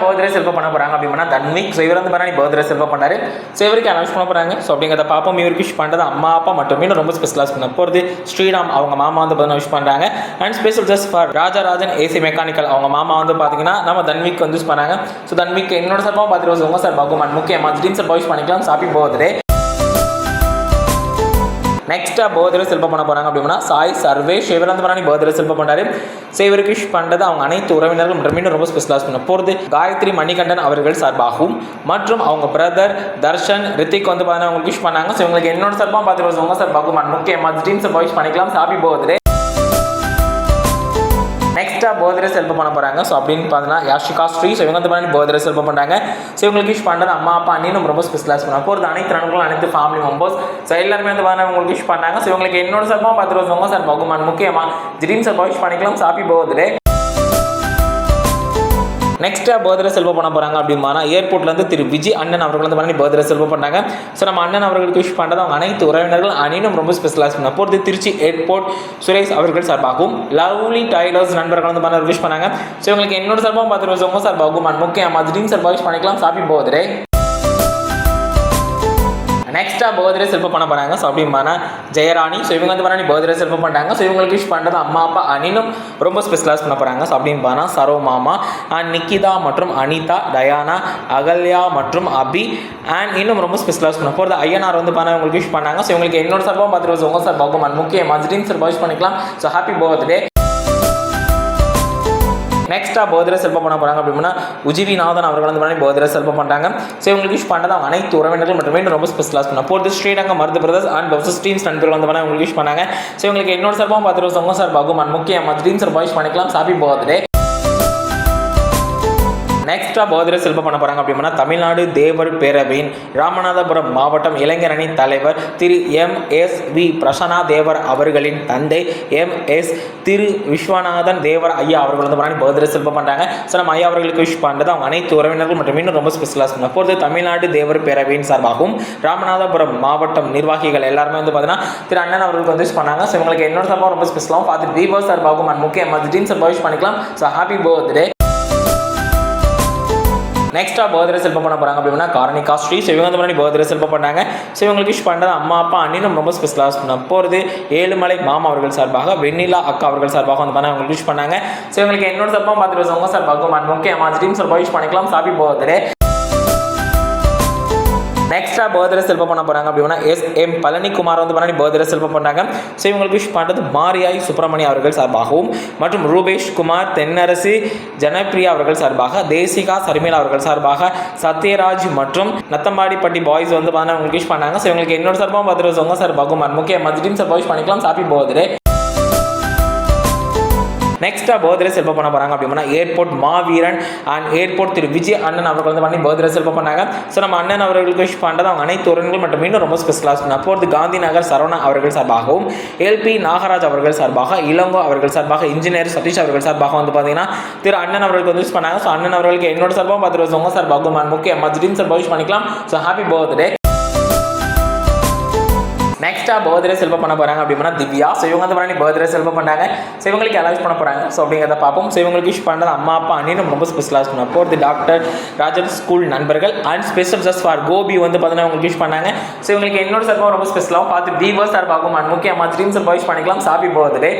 நெக்ஸ்டா birthday பண்ண போகிறாங்க அப்படின்னா தன்விக் ஸோ இவர் வந்து பாருங்க பர்த்டே செல்வ பண்ணாரு. ஸோ இவருக்கு அனௌன்ஸ் பண்ண போகிறாங்க ஸோ அப்படிங்கிறத பாப்பா இவருக்கு விஷ் பண்ணுறது அம்மா அப்பா மட்டுமே ரொம்ப ஸ்பெஷலாக பண்ண போகிறது ஸ்ரீராம் அவங்க மாமா வந்து பார்த்தீங்கன்னா விஷ் பண்ணுறாங்க and special just for Rajarajan AC mechanical அவங்க மாமா வந்து பார்த்தீங்கன்னா நம்ம தன்விக் வந்து யூஸ் பண்ணாங்க ஸோ தன்விக் என்னோட சார்பாக பார்த்துட்டு உங்க சார் பகுமான் முக்கியமாக திடீர்னு சார் பண்ணிக்கலாம். சாப்பி பர்த்டே நெக்ஸ்ட்டாக பர்த்டே செல்ப பண்ண போகிறாங்க அப்படின்னா சாய் சர்வேஷ் இவர் வந்து பண்ணி பர்த்டே செல்ப பண்ணாரு ஸோ இவருக்கு விஷ் பண்ணுறது அவங்க அனைத்து உறவினர்கள் மற்றும் மீண்டும் ரொம்ப ஸ்பெஷலாக பண்ண போகிறது காயத்ரி மணிகண்டன் அவர்கள் சார்பாகவும் மற்றும் அவங்க பிரதர் தர்ஷன் ரித்திக் வந்து பார்த்தீங்கன்னா அவங்களுக்கு விஷ் பண்ணாங்க. ஸோ இவங்களுக்கு என்னோட சார்பாக பார்த்துட்டு உங்கள் சார் பகுமான் முக்கியமாக டீம் சார் விஷ் பண்ணிக்கலாம். ஹாப்பி பர்த்டே நெக்ஸ்ட்டாக பர்த்டே செல்ப பண்ண போகிறாங்க ஸோ அப்படின்னு பார்த்தீங்கன்னா யாஷிகா ஸ்ரீ ஸோ இவங்க வந்து பண்ணி பர்த்டே செல்ப பண்ணுறாங்க ஸோ இவங்களுக்கு விஷ் பண்ணுறது அம்மா அப்பா அண்ணியும் ரொம்ப ஸ்பெஷலாக பண்ணுவோம் போகிறது அனைத்து நண்பர்களும் அனைத்து ஃபேமிலி மெம்பர்ஸ் ஸோ எல்லாருமே வந்து பார்த்தீங்கன்னா உங்களுக்கு விஷ் பண்ணாங்க ஸோ இவங்களுக்கு என்னோட சார்பாக பத்து வருஷம் சார் பகுமான் முக்கியமாக திடீர்னு சார் விஷ் பண்ணிக்கலாம். சாப்பி பர்த்டே நெக்ஸ்ட்டாக பர்த்டே செல்வம் பண்ண போகிறாங்க அப்படின்னா ஏர்போர்ட்லேருந்து திரு விஜய் அண்ணன் அவர்கள் வந்து பண்ணி பர்த்டே செல்வம் பண்ணாங்க ஸோ நம்ம அண்ணன் அவர்களுக்கு விஷ் பண்ணுறது அவங்க அனைத்து உறவினர்கள் அனைவரும் ரொம்ப ஸ்பெஷலாக பண்ண. போகிறது திருச்சி ஏர்போர்ட் சுரேஷ் அவர்கள் சார்பாகவும் லவ்லி டைலர்ஸ் நண்பர்கள் வந்து பண்ண விஷ் பண்ணாங்க. ஸோ இவங்களுக்கு என்னோட சார்பாகவும் பார்த்து வருஷம் சார்பாகவும் அண்ட் முக்கியமாக திடீர்னு சார்பாக விஷ் பண்ணிக்கலாம். ஹாப்பி பர்த்டே நெக்ஸ்ட்டாக பர்த்டே செல்ப பண்ண போகிறாங்க ஸோ அப்படின்னா ஜெயராணி ஸோ இவங்க வந்து பண்ணி பர்த்டே செல்ப பண்ணுறாங்க ஸோ இவங்களுக்கு விஷ் பண்ணுறது அம்மா அப்பா அனினும் ரொம்ப ஸ்பெஷலாக பண்ண போகிறாங்க ஸோ அப்படின்னு சரோ மாமா அண்ட் நிக்கிதா மற்றும் அனிதா டயானா அகல்யா மற்றும் அபி அண்ட் இன்னும் ரொம்ப ஸ்பெஷலாக பண்ண போகிறது ஐயனார் வந்து பண்ண உங்களுக்கு விஷ் பண்ணாங்க. ஸோ இவங்களுக்கு என்னோட சார்பாகவும் பார்த்துட்டு உங்கள் சார் அண்ட் முக்கியமாக ஜிடின் சார் விஷ் பண்ணிக்கலாம். ஸோ ஹாப்பி பர்த்டே நெக்ஸ்ட்டாக பர்த்டே செல்பம் பண்ண போகிறாங்க அப்படின்னா உஜிவி நாதன் அவர்கள் வந்து பண்ணி பர்த்டே செல்பம் பண்ணுறாங்க ஸோ இவங்களுக்கு விஷ் பண்ணுறது அவங்க அனைத்து உறவினர்கள் மட்டுமே ரொம்ப ஸ்பெஷலாக பண்ண போகிறது ஸ்ரீரங்கம் மருது பிரதர்ஸ் அண்ட் பப்சஸ் டீம்ஸ் நண்பர்கள் வந்து பண்ணி உங்களுக்கு விஷ் பண்ணாங்க. ஸோ இவங்களுக்கு என்னோட சார்பாகவும் பார்த்துட்டு உங்க சார் பகுமான் முக்கியமாக திடீர்னு சார் விஷ் பண்ணிக்கலாம். ஹாப்பி பர்த்டே நெக்ஸ்ட்டாக பர்த்டே செல்ப பண்ண போகிறாங்க அப்படின்னா தமிழ்நாடு தேவர் பேரவையின் ராமநாதபுரம் மாவட்டம் இளைஞர் அணி தலைவர் Thiru M S V Prasanna Thevar அவர்களின் தந்தை எம் எஸ் திரு விஸ்வநாதன் தேவர் ஐயா அவர்கள் வந்து பண்ணி பர்த்டே செல்ப பண்ணுறாங்க ஸோ நம்ம ஐயா அவர்களுக்கு விஷ் பண்ணுறது அவங்க அனைத்து உறவினர்கள் மற்றும் இன்னும் ரொம்ப ஸ்பெஷலாக சொன்ன போகிறது தமிழ்நாடு தேவர் பேரவையின் சார்பாகவும் ராமநாதபுரம் மாவட்டம் நிர்வாகிகள் எல்லாருமே வந்து பார்த்தீங்கன்னா திரு அண்ணன் அவர்களுக்கு வந்து விஷ் பண்ணாங்க. ஸோ இவங்களுக்கு என்னோட சார்பாக ரொம்ப ஸ்பெஷலாகவும் பார்த்து தீபா சார்பாகவும் அண்ட் முக்கியமாக திடீர்னு சார்பாக விஷ் பண்ணிக்கலாம். ஸோ ஹாப்பி பர்த்டே நெக்ஸ்ட்டாக பர்த்டே செல்ப பண்ண போகிறாங்க அப்படின்னா காரணிகா. ஸ்ரீ ஸோ இவங்க வந்து முன்னாடி பர்த்டே செல்ப பண்ணாங்க. ஸோ இவங்களுக்கு விஷ் பண்ணுறது அம்மா அப்பா அண்ணினும் ரொம்ப ஸ்பெஷலாக சொன்ன போகிறது ஏழுமலை மாமா அவர்கள் சார்பாக வெண்ணிலா அக்கா அவர்கள் சார்பாக வந்து பண்ண அவங்களுக்கு விஷ் பண்ணாங்க. ஸோ இவங்களுக்கு என்னோட சார்பாக பார்த்துட்டு வச்சவங்க சார் அண்ட் முக்கியமாக டீம் சார்பாக விஷ் பண்ணிக்கலாம். சாப்பி பர்த்டே நெக்ஸ்ட்டாக பர்த்டே செல்ப பண்ண போகிறாங்க அப்படின்னா எஸ் எம் பழனிக்குமார் வந்து பண்ணி பர்த்டே செல்ப பண்ணாங்க ஸோ இவங்களுக்கு விஷ் பண்ணுறது மாரியாய் சுப்பிரமணிய அவர்கள் சார்பாகவும் மற்றும் ரூபேஷ் குமார் தென்னரசு ஜனப்பிரியா அவர்கள் சார்பாக தேசிகா சர்மிளா அவர்கள் சார்பாக சத்யராஜ் மற்றும் நத்தம்பாடிப்பட்டி பாய்ஸ் வந்து பார்த்தீங்கன்னா உங்களுக்கு விஷ் பண்ணாங்க. ஸோ இவங்களுக்கு என்னோட சார்பாகவும் பர்த்டே உங்கள் சார்பாகவும் முக்கிய முக்கியமாக டீம் சார்பாக விஷ் பண்ணிக்கலாம். ஹாப்பி பர்த்டே நெக்ஸ்ட்டாக பர்த்டே செல்ப பண்ண போகிறாங்க அப்படின்னா ஏர்போர்ட் மாவீரன் அண்ட் ஏர்போர்ட் திரு விஜய் அண்ணன் அவர்கள் வந்து பண்ணி பர்த்டே செல்ப பண்ணாங்க. ஸோ நம்ம அண்ணன் அவர்களுக்கு விஷ் பண்ணுறது அவங்க அனைத்து உறவுகள் மற்றும் இன்னும் ரொம்ப ஸ்பெஷலாக சொன்னால் அப்போது காந்தி நகர் சரவணா அவர்கள் சார்பாகவும் எல்பி நாகராஜ் அவர்கள் சார்பாக இளங்கோ அவர்கள் சார்பாக இன்ஜினியர் சதீஷ் அவர்கள் சார்பாக வந்து பார்த்தீங்கன்னா திரு அண்ணன் அவர்களுக்கு வந்து விஷ் பண்ணாங்க. ஸோ அண்ணன் அவர்களுக்கு என்னோட சார்பாக பார்த்துட்டு உங்கள் சார்பாகவும் and முக்கியமாக திடீர்னு சார்பாக விஷ் பண்ணிக்கலாம். ஸோ ஹாப்பி பர்த்டே நெக்ஸ்ட்டாக பர்த்டே செல்ப பண்ண போகிறாங்க அப்படின்னா திவ்யா. ஸோ இவங்க வந்து பண்ணி பர்த்டே செல்ப பண்ணாங்க ஸோ இவங்களுக்கு அலவுஸ் பண்ண போகிறாங்க ஸோ அப்படிங்கிறத பார்ப்போம். ஸோ இவங்களுக்கு விஷ் பண்ணுறது அம்மா அப்பா அண்ணினும் ரொம்ப ஸ்பெஷலாக சொன்னோம் போகிறது டாக்டர் ராஜன் ஸ்கூல் நண்பர்கள் and special just for Gopi வந்து பார்த்தீங்கன்னா உங்களுக்கு விஷ் பண்ணாங்க. ஸோ இவங்களுக்கு என்னோட சார்பாக ரொம்ப ஸ்பெஷலாகவும் பார்த்து தீபா சார்பாகவும் அண்ட் முக்கியமாக த்ரீம் சார்பாக விஷ் பண்ணிக்கலாம். சாப்பி பர்த்டே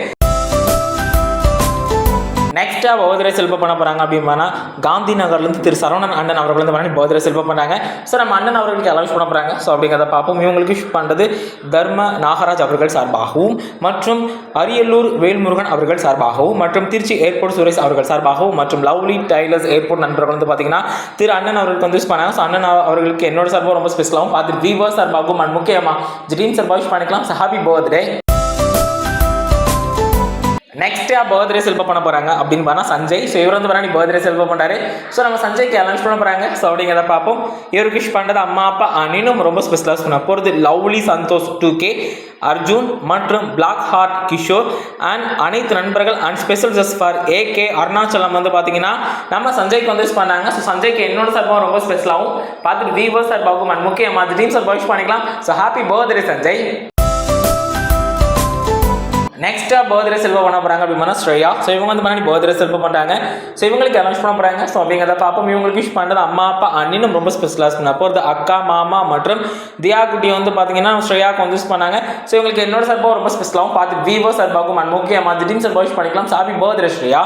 நெக்ஸ்ட்டாக பௌதரை செல்ப பண்ண போகிறாங்க அப்படின்னா காந்தி நகர்லேருந்து திரு சரவணன் அண்ணன் அவர்கள் வந்து பண்ணி பௌதரை செல்ப பண்ணாங்க. ஸோ நம்ம அண்ணன் அவர்களுக்கு அலௌன்ஸ் பண்ண போகிறாங்க ஸோ அப்படிங்கிறத பார்ப்போம். இவங்களுக்கு ஷிஃப்ட் பண்ணுறது தர்ம நாகராஜ் அவர்கள் சார்பாகவும் மற்றும் அரியலூர் வேல்முருகன் அவர்கள் சார்பாகவும் மற்றும் திருச்சி ஏர்போர்ட் சுரேஷ் அவர்கள் சார்பாகவும் மற்றும் லவ்லி டைலர்ஸ் ஏர்போர்ட் நண்பர்கள் வந்து பார்த்தீங்கன்னா திரு அண்ணன் அவர்களுக்கு வந்து யூஸ் பண்ணாங்க. ஸோ அண்ணன் அவர்களுக்கு என்னோட சார்பாக ரொம்ப ஸ்பெஷலாகவும் பார்த்துட்டு வீவர் சார்பாகவும் அண்ட் முக்கியமாக ஜிடீன் சார்பாக யூஸ் பண்ணிக்கலாம். ஹாப்பி பர்த்டே நெக்ஸ்ட்டாக பர்த்டே செல்ப பண்ண போகிறாங்க அப்படின்னு பார்த்தா சஞ்சய். ஸோ இவர் வந்து பண்ணி பர்த்டே செல்ப பண்ணுறாரு ஸோ நம்ம சஞ்சய்க்கு அலன்ஸ் பண்ண போகிறாங்க ஸோ அப்படிங்கிறத பார்ப்போம். இவருக்கு விஷ் பண்ணுறது அம்மா அப்பா அனினும் ரொம்ப ஸ்பெஷலாக சொன்ன போகிறது lovely Santhosh to K Arjun மற்றும் பிளாக் ஹார்ட் கிஷோர் அண்ட் அனைத்து நண்பர்கள் and special just for AK Arunachalam வந்து பார்த்தீங்கன்னா நம்ம சஞ்சய்க்கு வந்து பண்ணாங்க. ஸோ சஞ்சய்க்கு என்னோட சார்பாகவும் ரொம்ப ஸ்பெஷலாகவும் பார்த்துட்டு வீவர்ஸ் சார்பாகவும் அண்ட் முக்கியமாக அந்த டீம் சார் விஷ் பண்ணிக்கலாம். So happy birthday Sanjay. நெக்ஸ்ட்டாக பர்த்டே செல்வம் பண்ண போகிறாங்க அப்படின்னா ஸ்ரேயா. ஸோ இவங்க வந்து பண்ணி பர்த்டே செல்வம் பண்ணுறாங்க ஸோ இவங்களுக்கு அனௌன்ஸ் பண்ண போகிறாங்க ஸோ அப்படிங்கிறத பார்ப்போம். இவங்களுக்கு விஷ் பண்ணுறது அம்மா அப்பா அண்ணினும் ரொம்ப ஸ்பெஷலாக பண்ண போகிறது அக்கா மாமா மற்றும் தியா குட்டி வந்து பார்த்தீங்கன்னா ஸ்ரேயாவுக்கு வந்து யூஸ் பண்ணாங்க. ஸோ இவங்களுக்கு என்னோட சார்பாக ரொம்ப ஸ்பெஷலாகவும் பார்த்து வீவோ சார்பாகவும் அண்ட் முக்கியமாக திடீர்னு சார்பாக விஷ் பண்ணிக்கலாம் சாப்பி பர்த்டே ஸ்ரேயா.